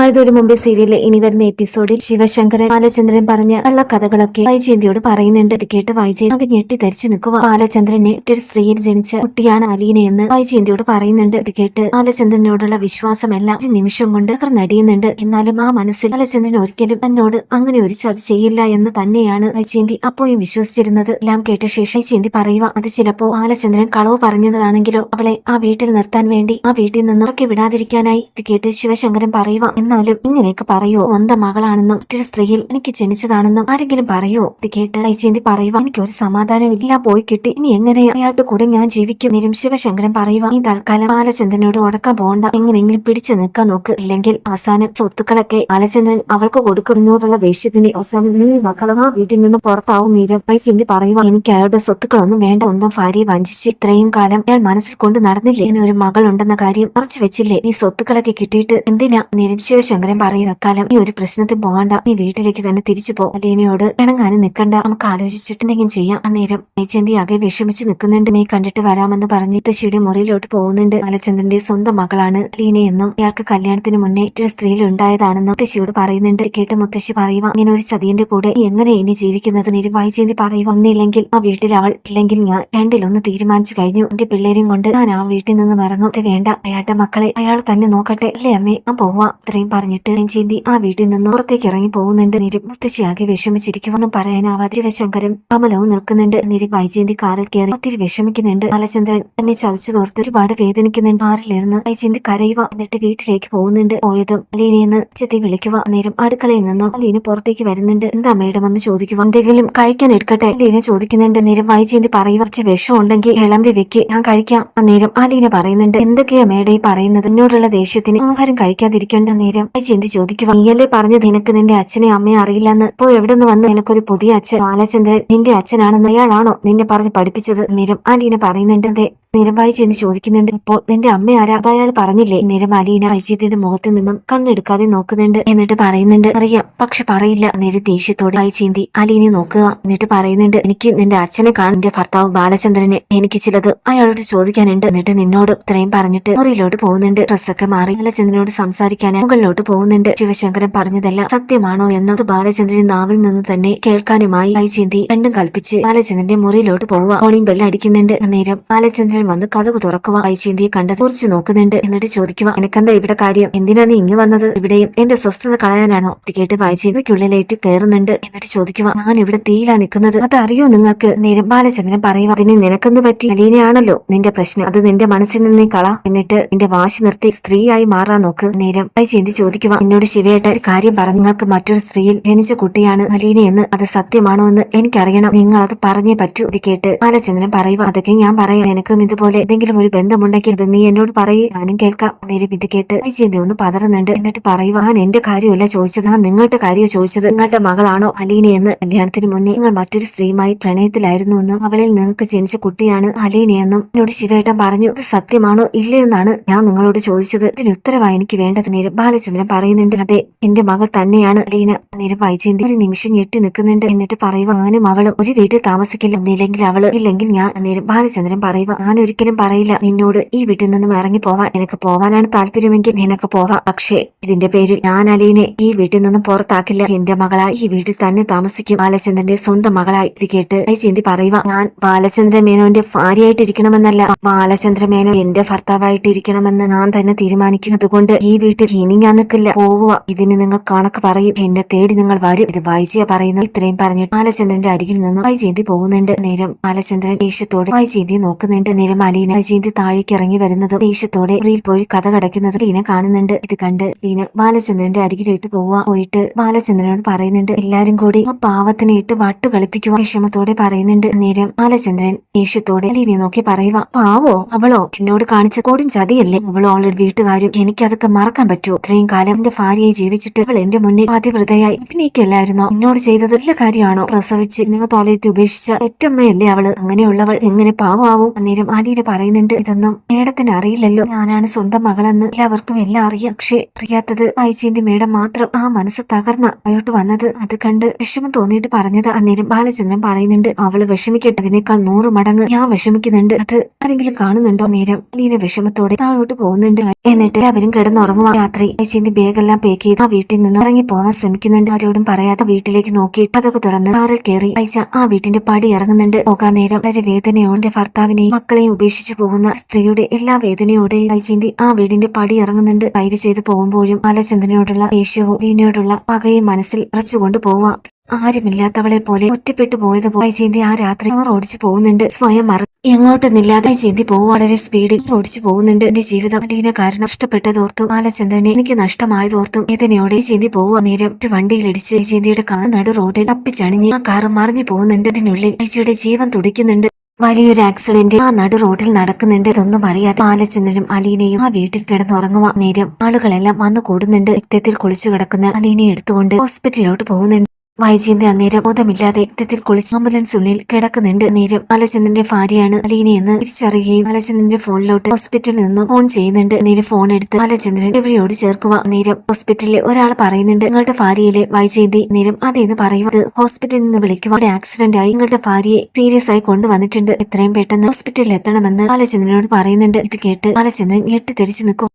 മഴതൊരു മുമ്പ് സീരിയലിലെ ഇനി വരുന്ന എപ്പിസോഡിൽ ശിവശങ്കരൻ ബാലചന്ദ്രൻ പറഞ്ഞ കള്ളക്കഥകളൊക്കെ വൈജയന്തിയോട് പറയുന്നുണ്ട്. ഇത് കേട്ട് വൈജയൻ ആകെ ഞെട്ടി ധരിച്ചു നിൽക്കുക. ബാലചന്ദ്രനെ മറ്റൊരു സ്ത്രീയിൽ ജനിച്ച കുട്ടിയാണ് അലീന എന്ന് വൈജയന്തിയോട് പറയുന്നുണ്ട്. ഇത് കേട്ട് ബാലചന്ദ്രനോടുള്ള വിശ്വാസമെല്ലാം ഒരു നിമിഷം കൊണ്ട് നടിയുന്നുണ്ട്. എന്നാലും ആ മനസ്സിൽ ബാലചന്ദ്രൻ ഒരിക്കലും തന്നോട് അങ്ങനെ ഒരു ചതി ചെയ്യില്ല എന്ന് തന്നെയാണ് വൈജയന്തി അപ്പോഴും വിശ്വസിച്ചിരുന്നത്. എല്ലാം കേട്ട ശേഷം വൈജയന്തി പറയുക അത് ചിലപ്പോ ബാലചന്ദ്രൻ കളവ് പറഞ്ഞതാണെങ്കിലോ? അവളെ ആ വീട്ടിൽ നിർത്താൻ വേണ്ടി ആ വീട്ടിൽ നിന്ന് ഉറക്കി വിടാതിരിക്കാനായി? ഇത് കേട്ട് ശിവശങ്കരൻ പറയുക എന്നാലും ഇങ്ങനെയൊക്കെ പറയോ? സ്വന്തം മകളാണെന്നും മറ്റൊരു സ്ത്രീയിൽ എനിക്ക് ജനിച്ചതാണെന്നും ആരെങ്കിലും പറയോ? ഇത് കേട്ട് കൈചേന്തി പറയുക എനിക്ക് ഒരു സമാധാനം ഇല്ല പോയി കിട്ടി. ഇനി എങ്ങനെ? അയാളുടെ കൂടെ ഞാൻ ജീവിക്കും. നിരും ശിവശങ്കരൻ പറയുക ഈ തൽക്കാലം ബാലചന്ദ്രനോട് ഉടക്കാൻ പോകണ്ട എങ്ങനെയെങ്കിലും പിടിച്ചു നിൽക്കാൻ നോക്ക്. ഇല്ലെങ്കിൽ അവസാനം സ്വത്തുക്കളൊക്കെ ബാലചന്ദ്രൻ അവൾക്ക് കൊടുക്കുന്നതിനുള്ള ദേഷ്യത്തിന് അവസാനം നീ മക്കളും വീട്ടിൽ നിന്ന് പുറത്താവും നീരം. കൈചേന്തി പറയുക എനിക്ക് അയാളുടെ സ്വത്തുക്കളൊന്നും വേണ്ട. ഒന്നും ഭാര്യയെ വഞ്ചിച്ച് ഇത്രയും കാലം അയാൾ മനസ്സിൽ കൊണ്ട് നടന്നില്ലേ? ഒരു മകളുണ്ടെന്ന കാര്യം മറച്ചു വെച്ചില്ലേ? നീ സ്വത്തുക്കളൊക്കെ കിട്ടിയിട്ട് എന്തിനാ? നിരം ശിവശങ്കരൻ പറയുക കലം ഈ ഒരു പ്രശ്നത്തിൽ പോകണ്ട. നീ വീട്ടിലേക്ക് തന്നെ തിരിച്ചു പോ. അലീനയോട് ഇണങ്ങാനും നിൽക്കണ്ട നമുക്ക് ആലോചിച്ചിട്ടുണ്ടെങ്കിൽ ചെയ്യാം. അന്നേരം മേച്ചന്തി ആകെ വിഷമിച്ച് നിൽക്കുന്നുണ്ട് നീ കണ്ടിട്ട് വരാമെന്ന് പറഞ്ഞ്. മുത്തശ്ശിയുടെ മുറിയിലോട്ട് പോകുന്നുണ്ട്. ബാലചന്ദ്രന്റെ സ്വന്തം മകളാണ് അലീനയെന്നും ഇയാൾക്ക് കല്യാണത്തിന് മുന്നേ മറ്റൊരു സ്ത്രീയിൽ ഉണ്ടായതാണെന്നും മുത്തശ്ശിയോട് പറയുന്നുണ്ട്. കേട്ട് മുത്തശ്ശി പറയുക ഇങ്ങനെ ഒരു ചതിയന്റെ കൂടെ എങ്ങനെ ഇനി ജീവിക്കുന്നത്? നിരും വൈജയന്തി പറയുക ഒന്നില്ലെങ്കിൽ ആ വീട്ടിൽ അവൾ ഇല്ലെങ്കിൽ ഞാൻ രണ്ടിലൊന്ന് തീരുമാനിച്ചു കഴിഞ്ഞു. എന്റെ പിള്ളേരും കൊണ്ട് ഞാൻ ആ വീട്ടിൽ നിന്ന് ഇറങ്ങും വേണ്ട. അയാളുടെ മക്കളെ അയാൾ തന്നെ നോക്കട്ടെ. അല്ലേ അമ്മേ? ഞാൻ പോവാ. ഇത്രയും പറഞ്ഞിട്ട് ചിന്തി ആ വീട്ടിൽ നിന്ന് പുറത്തേക്ക് ഇറങ്ങി പോകുന്നുണ്ട്. നിരും മുത്തശ്ശിയാകെ വിഷമിച്ചിരിക്കുമെന്ന് പറയാനാവാതെ ശിവശങ്കരും കമലവും നിൽക്കുന്നുണ്ട്. നിരി വൈജയന്തി കാറിൽ കയറി ഒത്തിരി വിഷമിക്കുന്നുണ്ട്. ബാലചന്ദ്രൻ എന്നെ ചതച്ചു തോർത്ത് ഒരുപാട് വേദനിക്കുന്നുണ്ട്. കാറിലിരുന്ന് വൈജയന്തി കരയുക എന്നിട്ട് വീട്ടിലേക്ക് പോകുന്നുണ്ട്. പോയതും അലീനയെന്ന് ചെത്തി വിളിക്കുക. നേരം അടുക്കളയിൽ നിന്നും അലീന പുറത്തേക്ക് വരുന്നുണ്ട്. എന്താ മേഡം എന്ന് ചോദിക്കുക? എന്തെങ്കിലും കഴിക്കാൻ എടുക്കട്ടെ? അലീന ചോദിക്കുന്നുണ്ട്. നേരം വൈജയന്തി പറയുക കുറച്ച് വിഷം ഉണ്ടെങ്കിൽ ഇളമ്പി വെക്ക്. ഞാൻ കഴിക്കാം. അന്നേരം അലീന പറയുന്നുണ്ട്. എന്തൊക്കെയാ മേഡം ഈ പറയുന്നത്? എന്നോടുള്ള ദേഷ്യത്തിന് ആഹാരം കഴിക്കാതിരിക്കേണ്ട. നേരം വൈജയന്തി ചോദിക്കുക നീയല്ലേ പറഞ്ഞത് നിനക്ക് നിന്റെ അച്ഛനെ അമ്മയെ അറിയില്ലെന്ന്? ഇപ്പോ എവിടെ നിന്ന് വന്ന് നിനക്കൊരു പുതിയ അച്ഛൻ? ബാലചന്ദ്രൻ നിന്റെ അച്ഛനാണെന്ന് അയാളാണോ നിന്നെ പറഞ്ഞ് പഠിപ്പിച്ചത്? നേരം ആന്റീനെ പറയുന്നുണ്ട്. നേരം ചെന്ന് ചോദിക്കുന്നുണ്ട്. അപ്പോ നിന്റെ അമ്മ ആരാ? അയാൾ പറഞ്ഞില്ലേ നേരം അലീന വൈദ്യത്തിന്റെ മുഖത്ത് നിന്നും കണ്ണെടുക്കാതെ നോക്കുന്നുണ്ട് എന്നിട്ട് പറയുന്നുണ്ട് അറിയാം പക്ഷെ പറയില്ല നേരെ ദേഷ്യത്തോട് വായിച്ചേന്തി അലീനെ നോക്കുക. എന്നിട്ട് പറയുന്നുണ്ട് എനിക്ക് നിന്റെ അച്ഛനെ കാണും എന്റെ ഭർത്താവ് ബാലചന്ദ്രനെ എനിക്ക് ചിലത് അയാളോട് ചോദിക്കാനുണ്ട് എന്നിട്ട് നിന്നോട് ഇത്രയും പറഞ്ഞിട്ട് മുറിയിലോട്ട് പോകുന്നുണ്ട്. ഡ്രസ്സൊക്കെ മാറി ബാലചന്ദ്രനോട് സംസാരിക്കാൻ മുകളിലോട്ട് പോകുന്നുണ്ട്. ശിവശങ്കരൻ പറഞ്ഞതല്ല സത്യമാണോ എന്നത് ബാലചന്ദ്രൻ നാവിൽ നിന്ന് തന്നെ കേൾക്കാനുമായി വൈചേന്തി രണ്ടും കൽപ്പിച്ച് ബാലചന്ദ്രന്റെ മുറിയിലോട്ട് പോവുക. ഓണിംഗ് ബെല്ല് അടിക്കുന്നുണ്ട് അന്നേരം ബാലചന്ദ്രൻ വന്ന് കഥവ് തുറക്കുക വൈചേന്തിയെ കണ്ട് കുറിച്ച് നോക്കുന്നുണ്ട് എന്നിട്ട് ചോദിക്കുക എനക്കെന്താ ഇവിടെ കാര്യം? എന്തിനാ നീ ഇങ്ങ് വന്നത്? ഇവിടെയും എന്റെ സ്വസ്ഥത കളയാനാണോ? കേട്ട് വൈചേന്തിക്കുള്ളിലേക്ക് കയറുന്നുണ്ട് എന്നിട്ട് ചോദിക്കുക ഞാൻ ഇവിടെ തീയിലാ നിൽക്കുന്നത്. അതറിയോ നിങ്ങൾക്ക്? നേരം ബാലചന്ദ്രൻ പറയുക അതിന് നിനക്കെന്ത് പറ്റി? അലീനയാണല്ലോ നിന്റെ പ്രശ്നം. അത് നിന്റെ മനസ്സിൽ നിന്നേ കള. എന്നിട്ട് നിന്റെ വാശി നിർത്തി സ്ത്രീയായി മാറാൻ നോക്ക്. നേരം വൈചേന്തി ചോദിക്കുക എന്നോട് ശിവയേട്ട ഒരു കാര്യം പറഞ്ഞു നിങ്ങൾക്ക് മറ്റൊരു സ്ത്രീയിൽ ജനിച്ച കുട്ടിയാണ് എന്ന് അത് സത്യമാണോ എന്ന് എനിക്കറിയണം. നിങ്ങൾ അത് പറഞ്ഞേ പറ്റൂ. ഇത് കേട്ട് ബാലചന്ദ്രൻ പറയുക അതൊക്കെ ഞാൻ പറയാം. എനിക്കും ഇതുപോലെ എന്തെങ്കിലും ഒരു ബന്ധമുണ്ടെങ്കിൽ അത് നീ എന്നോട് പറയേ. ഞാനും കേൾക്കാം. നേരം ഇത് കേട്ട് വൈചേന്തി ഒന്ന് പതറുന്നുണ്ട്. എന്നിട്ട് പറയുക ഞാൻ എന്റെ കാര്യമല്ല ചോദിച്ചത്. ഞാൻ നിങ്ങളുടെ കാര്യമോ ചോദിച്ചത്? നിങ്ങളുടെ മകളാണോ അലീനയെന്ന് കല്യാണത്തിന് മുന്നേ നിങ്ങൾ മറ്റൊരു സ്ത്രീയുമായി പ്രണയത്തിലായിരുന്നു എന്നും അവളിൽ നിങ്ങൾക്ക് ജനിച്ച കുട്ടിയാണ് അലീനയെന്നും എന്നോട് ശിവേട്ടൻ പറഞ്ഞു. ഇത് സത്യമാണോ? ഇല്ലയെന്നാണ് ഞാൻ നിങ്ങളോട് ചോദിച്ചത്. ഇതിന് ഉത്തരവായി എനിക്ക് വേണ്ടത് നേരം ബാലചന്ദ്രൻ പറയുന്നുണ്ട്. അതെ എന്റെ മകൾ തന്നെയാണ് അലീന. നേരം വൈജയന്തി ഒരു നിമിഷം ഞെട്ടി നിൽക്കുന്നുണ്ട്. എന്നിട്ട് പറയുക ഞാനും അവളും ഒരു വീട്ടിൽ താമസിക്കില്ല. ഒന്നില്ലെങ്കിൽ അവൾ ഇല്ലെങ്കിൽ ഞാൻ. നേരം ബാലചന്ദ്രൻ പറയുക ഞാൻ ഒരിക്കലും പറയില്ല. നിന്നോട് ഈ വീട്ടിൽ നിന്നും ഇറങ്ങി പോവാൻ എനിക്ക് പോവാനാണ് താല്പര്യമെങ്കിൽ നിനക്ക് പോവാം. പക്ഷേ ഇതിന്റെ പേരിൽ ഞാൻ അലീനെ ഈ വീട്ടിൽ നിന്നും പുറത്താക്കില്ല. എന്റെ മകളായി ഈ വീട്ടിൽ തന്നെ താമസിക്കും. ബാലചന്ദ്രന്റെ സ്വന്തം മകളായി. ഇത് കേട്ട് ചിന്തി പറയുക ഞാൻ ബാലചന്ദ്ര മേനോന്റെ ഭാര്യയായിട്ട് ഇരിക്കണമെന്നല്ല. ബാലചന്ദ്ര മേനോ എന്റെ ഭർത്താവായിട്ട് ഇരിക്കണമെന്ന് ഞാൻ തന്നെ തീരുമാനിക്കും. അതുകൊണ്ട് ഈ വീട്ടിൽ ഇനി ഞാൻ നിൽക്കില്ല. പോവുക ഇതിന് നിങ്ങൾ കണക്ക് പറയും. എന്നെ തേടി നിങ്ങൾ വരും. ഇത് വൈജയ പറയുന്നത് ഇത്രയും പറഞ്ഞിട്ട് ബാലചന്ദ്രന്റെ അരികിൽ നിന്ന് വൈജയന്തി പോകുന്നുണ്ട്. നേരം ബാലചന്ദ്രൻ ദേഷ്യത്തോടെ വൈജയന്തി നോക്കുന്നുണ്ട്. നേരം അലീന അജീന്റെ താഴേക്ക് ഇറങ്ങി വരുന്നത് ദേഷ്യത്തോടെ റീൽ പോയി കഥ കടക്കുന്നത് ലീന കാണുന്നുണ്ട്. ഇത് കണ്ട് ലീന ബാലചന്ദ്രന്റെ അരികിലേക്ക് പോവാ. പോയിട്ട് ബാലചന്ദ്രനോട് പറയുന്നുണ്ട് എല്ലാരും കൂടി ആ പാവത്തിനെ ഇട്ട് വട്ടു കളിപ്പിക്കുക വിഷമത്തോടെ പറയുന്നുണ്ട്. നേരം ബാലചന്ദ്രൻ ദേഷ്യത്തോടെ ലീനെ നോക്കി പറയുക പാവോ അവളോ? എന്നോട് കാണിച്ച കോടും ചതിയല്ലേ? അവൾ ഓൾറെഡി വീട്ടുകാരും എനിക്കതൊക്കെ മറക്കാൻ പറ്റുമോ ഇത്രയും കാലം എന്റെ ഭാര്യയെ ജീവിച്ചിട്ട് അവൾ എന്റെ മുന്നിൽ പാതിവൃതയായി അഭിനയിക്കല്ലായിരുന്നോ? എന്നോട് ചെയ്തത് നല്ല കാര്യമാണോ? പ്രസവിച്ച് നിങ്ങൾ തോലയത്ത് ഉപേക്ഷിച്ച ഏറ്റമ്മയല്ലേ അവൾ? അങ്ങനെയുള്ളവൾ എങ്ങനെ പാവമാവും? അന്നേരം അലീന പറയുന്നുണ്ട്. ഇതൊന്നും മേഡത്തിന് അറിയില്ലല്ലോ. ഞാനാണ് സ്വന്തം മകളെന്ന് എല്ലാവർക്കും എല്ലാം അറിയാം. പക്ഷേ അറിയാത്തത് വൈജയന്തി മേഡം മാത്രം ആ മനസ്സ് തകർന്ന അയോട്ട് വന്നത്. അത് കണ്ട് വിഷമം തോന്നിയിട്ട് പറഞ്ഞത് അന്നേരം ബാലചന്ദ്രൻ പറയുന്നുണ്ട് അവൾ വിഷമിക്കട്ടെ അതിനേക്കാൾ നൂറ് മടങ്ങ് ഞാൻ വിഷമിക്കുന്നുണ്ട്. അത് ആരെങ്കിലും കാണുന്നുണ്ടോ? നേരം അലീന വിഷമത്തോടെ താഴോട്ട് പോകുന്നുണ്ട്. എന്നിട്ട് അവരും കിടന്നുറങ്ങുക രാത്രി വൈജയന്തി ബാഗെല്ലാം പേക്ക് ചെയ്ത് ആ വീട്ടിൽ നിന്ന് ഇറങ്ങി പോവാൻ ശ്രമിക്കുന്നുണ്ട്. ആരോടും പറയാതെ വീട്ടിലേക്ക് നോക്കി അതൊക്കെ തുറന്ന് കാറിൽ കയറി ഐശ ആ വീട്ടിന്റെ പടി ഇറങ്ങുന്നുണ്ട്. പോകാൻ നേരം വളരെ വേദനയോടെ ഭർത്താവിനെയും മക്കളെയും ഉപേക്ഷിച്ചു പോകുന്ന സ്ത്രീയുടെ എല്ലാ വേദനയോടെയും കൈചേന്തി ആ വീടിന്റെ പടി ഇറങ്ങുന്നുണ്ട്. ഡ്രൈവ് ചെയ്ത് പോകുമ്പോഴും ബാലചന്ദ്രനോടുള്ള ദേഷ്യവും ലീനയോടുള്ള പകയും മനസ്സിൽ ഇറച്ചുകൊണ്ട് പോവാം. ആരുമില്ലാത്തവളെ പോലെ ഒറ്റപ്പെട്ടു പോയത് വൈജയന്തി ആ രാത്രി കാർ ഓടിച്ചു പോകുന്നുണ്ട്. സ്വയം മറ എങ്ങോട്ടൊന്നില്ലാതെ വൈജയന്തി പോകും വളരെ സ്പീഡിൽ ഓടിച്ചു പോകുന്നുണ്ട്. എന്റെ ജീവിതം അലീന കാരണം നഷ്ടപ്പെട്ടതോർത്തും ബാലചന്ദ്രനെ എനിക്ക് നഷ്ടമായതോർത്തും വേദനയോടെ ചേന്തി പോവുക നേരം വണ്ടിയിലിടിച്ച് വൈജയന്തിയുടെ കാർ നടു റോഡിൽ തപ്പിച്ചണിഞ്ഞ് ആ കാർ മറിഞ്ഞു പോകുന്നുണ്ട്. ഇതിനുള്ളിൽ വൈജയുടെ ജീവൻ തുടിക്കുന്നുണ്ട്. വലിയൊരു ആക്സിഡന്റ് ആ നടു റോഡിൽ നടക്കുന്നുണ്ട് ഇതൊന്നും അറിയാതെ ബാലചന്ദ്രനും അലീനയും ആ വീട്ടിൽ കിടന്നുറങ്ങുവാൻ നേരം ആളുകളെല്ലാം വന്നു കൂടുന്നുണ്ട്. രക്തത്തിൽ കുളിച്ചു കിടക്കുന്ന അലീനയെ എടുത്തുകൊണ്ട് ഹോസ്പിറ്റലിലോട്ട് പോകുന്നുണ്ട്. വൈജയന്തി അന്നേരം ബോധമില്ലാതെ രക്തത്തിൽ കുളിച്ച് ആംബുലൻസിനുള്ളിൽ കിടക്കുന്നുണ്ട്. നേരം ബാലചന്ദ്രന്റെ ഭാര്യയാണ് അലീനയെന്ന് തിരിച്ചറിയുകയും ബാലചന്ദ്രന്റെ ഫോണിലോട്ട് ഹോസ്പിറ്റലിൽ നിന്നും ഫോൺ ചെയ്യുന്നുണ്ട്. നേരം ഫോൺ എടുത്ത് ബാലചന്ദ്രൻ എവിടെയോട് ചേർക്കുക? നേരം ഹോസ്പിറ്റലിലെ ഒരാൾ പറയുന്നുണ്ട് നിങ്ങളുടെ ഭാര്യയിലെ വൈജയന്തി. നേരം അതേന്ന് പറയുക അത് ഹോസ്പിറ്റലിൽ നിന്ന് വിളിക്കുക. അവിടെ ആക്സിഡന്റ് ആയി നിങ്ങളുടെ ഭാര്യയെ സീരിയസ് ആയി കൊണ്ടുവന്നിട്ടുണ്ട്. എത്രയും പെട്ടെന്ന് ഹോസ്പിറ്റലിൽ എത്തണമെന്ന് ബാലചന്ദ്രനോട് പറയുന്നുണ്ട്. ഇത് കേട്ട് ബാലചന്ദ്രൻ ഞെട്ടി തിരിച്ചു നിൽക്കും.